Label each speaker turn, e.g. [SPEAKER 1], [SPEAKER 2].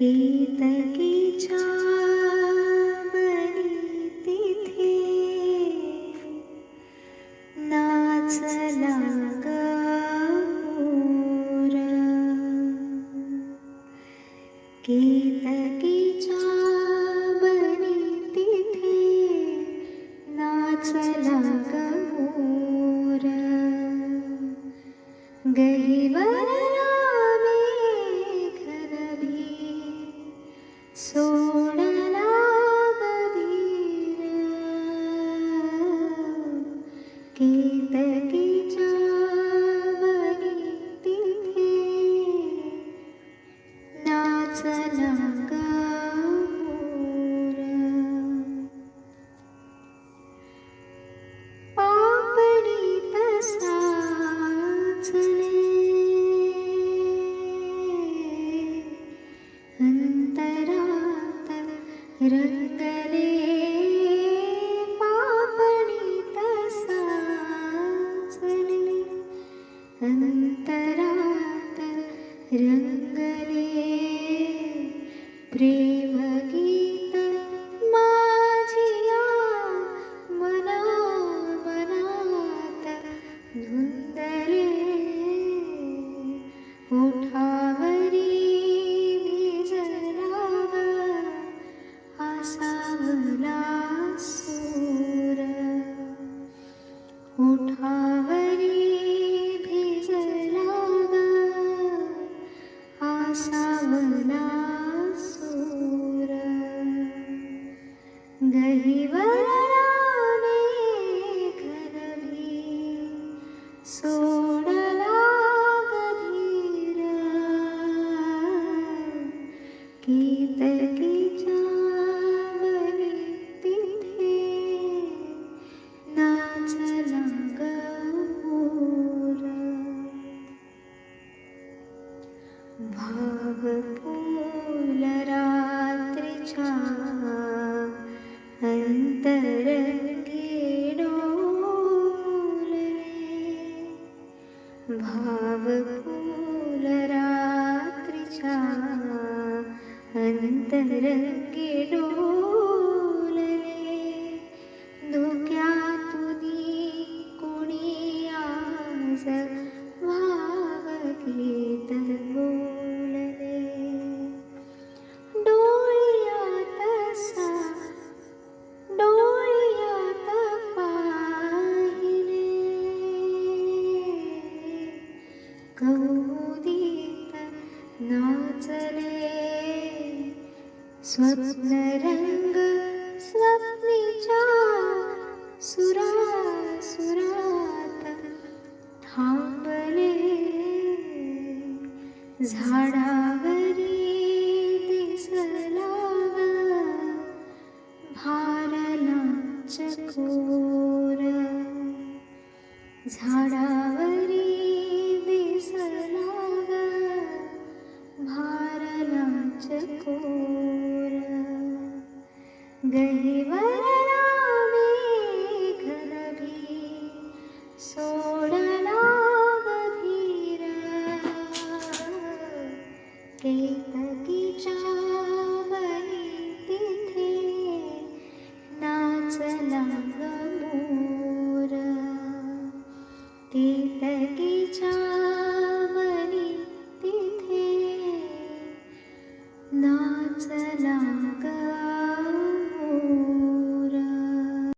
[SPEAKER 1] केतकी चाबनीती थे नाचलागा ओरण केतकी चाबनीती थे नाचलागा ीत गीच रंग ले पापणी तसा क्षण अंतरांत सावला सूर उठावरी भिजलावा आसावला सूर गहिवरा में घर भी सोड़ा अंतर भावपूलरात्रिछा अन्तरङ्गिडो कौदीत नाचले स्वप्न रंग स्वप्नीच्या सुरा सुरात थांबले झाडावरी दिसला भारला कोर झाडावरी कोर गहिवर मेघरभी सोडला गधीर केत